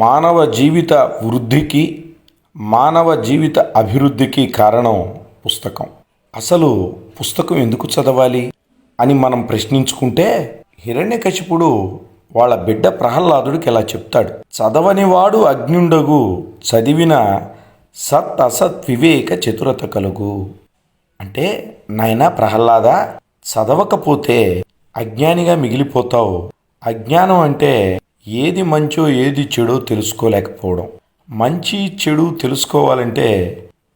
మానవ జీవిత వృద్ధికి మానవ జీవిత అభివృద్ధికి కారణం పుస్తకం. అసలు పుస్తకం ఎందుకు చదవాలి అని మనం ప్రశ్నించుకుంటే హిరణ్యకశిపుడు వాళ్ళ బిడ్డ ప్రహ్లాదుడికి ఇలా చెప్తాడు. చదవనివాడు అగ్నిండగు చదివిన సత్ అసత్ వివేక చతురత కలుగు. అంటే నాయనా ప్రహ్లాద చదవకపోతే అజ్ఞానిగా మిగిలిపోతావు. అజ్ఞానం అంటే ఏది మంచో ఏది చెడో తెలుసుకోలేకపోవడం. మంచి చెడు తెలుసుకోవాలంటే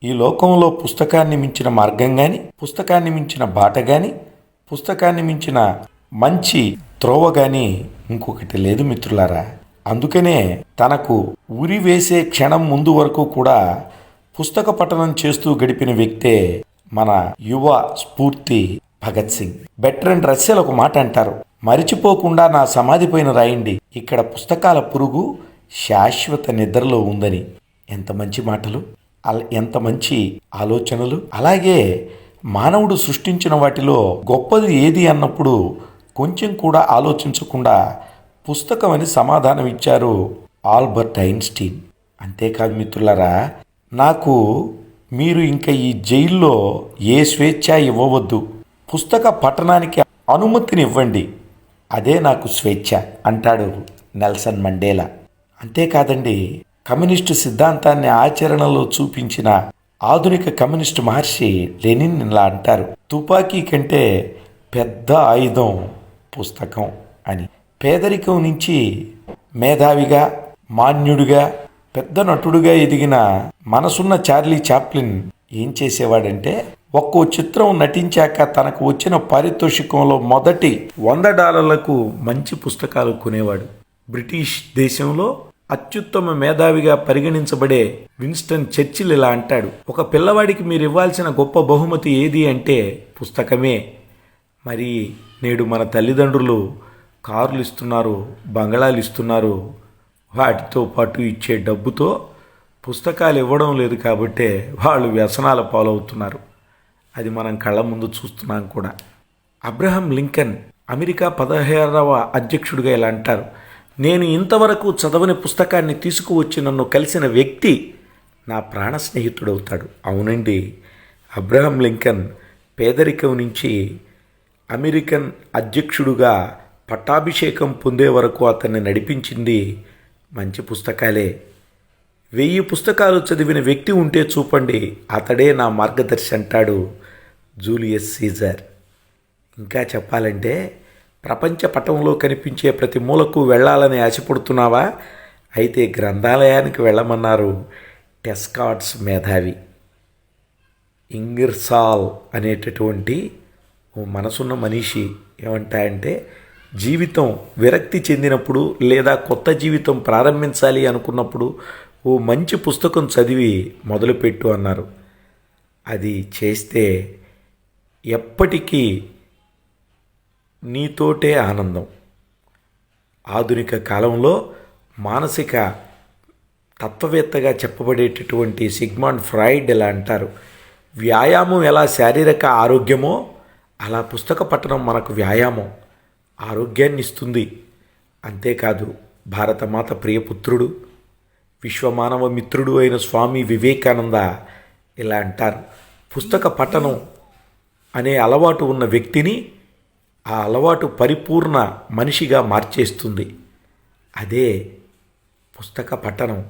ఈ లోకంలో పుస్తకాన్ని మించిన మార్గం కానీ పుస్తకాన్ని మించిన బాట కానీ పుస్తకాన్ని మించిన మంచి త్రోవ కానీ ఇంకొకటి లేదు మిత్రులారా. అందుకనే తనకు ఉరి వేసే క్షణం ముందు వరకు కూడా పుస్తక పఠనం చేస్తూ గడిపిన వ్యక్తే మన యువ స్ఫూర్తి Bhagat Singh. Better and Russell ఒక మాట అంటారు. మరిచిపోకుండా నా సమాధి పైన రాయండి. ఇక్కడ పుస్తకాల పురుగు శాశ్వత నిద్రలో ఉందని. ఎంత మంచి మాటలు ఎంత మంచి ఆలోచనలు. అలాగే మానవుడు సృష్టించిన వాటిలో గొప్పది ఏది అన్నప్పుడు కొంచెం కూడా ఆలోచించకుండా పుస్తకం అని సమాధానం ఇచ్చారు ఆల్బర్ట్ ఐన్స్టీన్. అంతేకాదు మిత్రులారా నాకు మీరు ఇంకా ఈ జైల్లో ఏ స్వేచ్ఛ ఇవ్వవద్దు. పుస్తక పఠనానికి అనుమతిని ఇవ్వండి అదే నాకు స్వేచ్ఛ అంటాడు నెల్సన్ మండేలా. అంతేకాదండి కమ్యూనిస్టు సిద్ధాంతాన్ని ఆచరణలో చూపించిన ఆధునిక కమ్యూనిస్టు మహర్షి లెనిన్ ఇలా అంటారు తుపాకీ కంటే పెద్ద ఆయుధం పుస్తకం అని. పేదరికం నుంచి మేధావిగా మాన్యుడిగా పెద్ద నటుడుగా ఎదిగిన మనసున్న చార్లీ చాప్లిన్ ఏం చేసేవాడంటే ఒక్కో చిత్రం నటించాక తనకు వచ్చిన పారితోషికంలో మొదటి వంద డాలర్లకు మంచి పుస్తకాలు కొనేవాడు. బ్రిటిష్ దేశంలో అత్యుత్తమ మేధావిగా పరిగణించబడే విన్స్టన్ చర్చిల్ ఇలా అంటాడు ఒక పిల్లవాడికి మీరు ఇవ్వాల్సిన గొప్ప బహుమతి ఏది అంటే పుస్తకమే. మరి నేడు మన తల్లిదండ్రులు కార్లు ఇస్తున్నారు బంగళాలు ఇస్తున్నారు. వాటితో పాటు ఇచ్చే డబ్బుతో పుస్తకాలు ఇవ్వడం లేదు కాబట్టే వాళ్ళు వ్యసనాల పాలవుతున్నారు. అది మనం కళ్ళ ముందు చూస్తున్నాం కూడా. అబ్రహం లింకన్ అమెరికా పదహారవ అధ్యక్షుడిగా ఇలా అంటారు. నేను ఇంతవరకు చదవని పుస్తకాన్ని తీసుకువచ్చి నన్ను కలిసిన వ్యక్తి నా ప్రాణ స్నేహితుడవుతాడు. అవునండి. అబ్రహం లింకన్ పేదరికం నుంచి అమెరికన్ అధ్యక్షుడుగా పట్టాభిషేకం పొందే వరకు అతన్ని నడిపించింది మంచి పుస్తకాలే. వెయ్యి పుస్తకాలు చదివిన వ్యక్తి ఉంటే చూపండి అతడే నా మార్గదర్శి అంటాడు జూలియస్ సీజర్. ఇంకా చెప్పాలంటే ప్రపంచ పటంలో కనిపించే ప్రతి మూలకు వెళ్ళాలని ఆశపడుతున్నావా? అయితే గ్రంథాలయానికి వెళ్ళమన్నారు టెస్కాట్స్ మేధావి. ఇంగిర్సాల్ అనేటటువంటి ఓ మనసున్న మనిషి ఏమంటాయంటే జీవితం విరక్తి చెందినప్పుడు లేదా కొత్త జీవితం ప్రారంభించాలి అనుకున్నప్పుడు ఓ మంచి పుస్తకం చదివి మొదలుపెట్టు అన్నారు. అది చేస్తే ఎప్పటికీ నీతోటే ఆనందం. ఆధునిక కాలంలో మానసిక తత్వవేత్తగా చెప్పబడేటటువంటి సిగ్మాండ్ ఫ్రాయిడ్ ఇలా అంటారు? వ్యాయామం ఎలా? శారీరక ఆరోగ్యమో? అలా పుస్తక పఠనం మనకు వ్యాయామం ఆరోగ్యాన్ని ఇస్తుంది. అంతేకాదు భారతమాత ప్రియపుత్రుడు విశ్వమానవ మిత్రుడు అయిన స్వామి వివేకానంద ఇలా అంటారు? పుస్తక పఠనం అనే అలవాటు ఉన్న వ్యక్తిని ఆ అలవాటు పరిపూర్ణ మనిషిగా మార్చేస్తుంది. అదే పుస్తక పఠనం.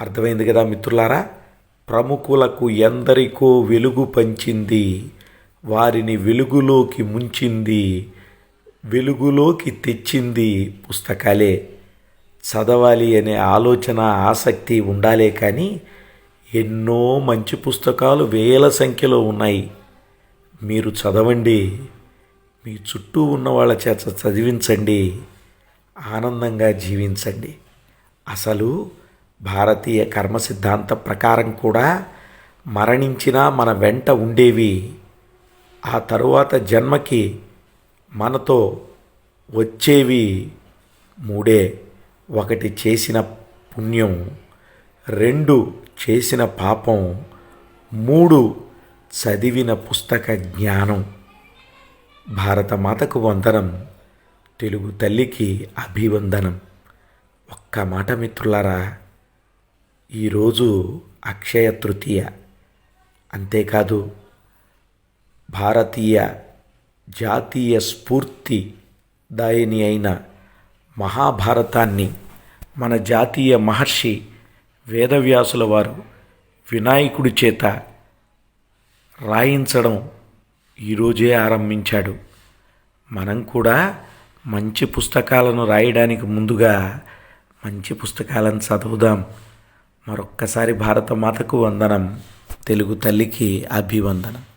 అర్థమైంది కదా మిత్రులారా? ప్రముఖులకు ఎందరికో వెలుగు పంచింది వారిని వెలుగులోకి ముంచింది వెలుగులోకి తెచ్చింది పుస్తకాలే. చదవాలి అనే ఆలోచన ఆసక్తి ఉండాలే కానీ ఎన్నో మంచి పుస్తకాలు వేల సంఖ్యలో ఉన్నాయి. మీరు చదవండి. మీ చుట్టూ ఉన్న వాళ్ళ చేత చదివించండి. ఆనందంగా జీవించండి. అసలు భారతీయ కర్మ సిద్ధాంత ప్రకారం కూడా మరణించినా మన వెంట ఉండేవి. ఆ తరువాత జన్మకి మనతో వచ్చేవి మూడే. ఒకటి చేసిన పుణ్యం రెండు చేసిన పాపం మూడు చదివిన పుస్తక జ్ఞానం. భారతమాతకు వందనం తెలుగు తల్లికి అభివందనం. ఒక్క మాట మిత్రులారా ఈరోజు అక్షయ తృతీయ. అంతేకాదు భారతీయ జాతీయ స్ఫూర్తి దాయిని అయిన మహాభారతాన్ని మన జాతీయ మహర్షి వేదవ్యాసుల వారు వినాయకుడి చేత రాయించడం ఈరోజే ఆరంభించాడు. మనం కూడా మంచి పుస్తకాలను రాయడానికి ముందుగా మంచి పుస్తకాలను చదువుదాం. మరొక్కసారి భారత మాతకు వందనం తెలుగు తల్లికి అభివందనం.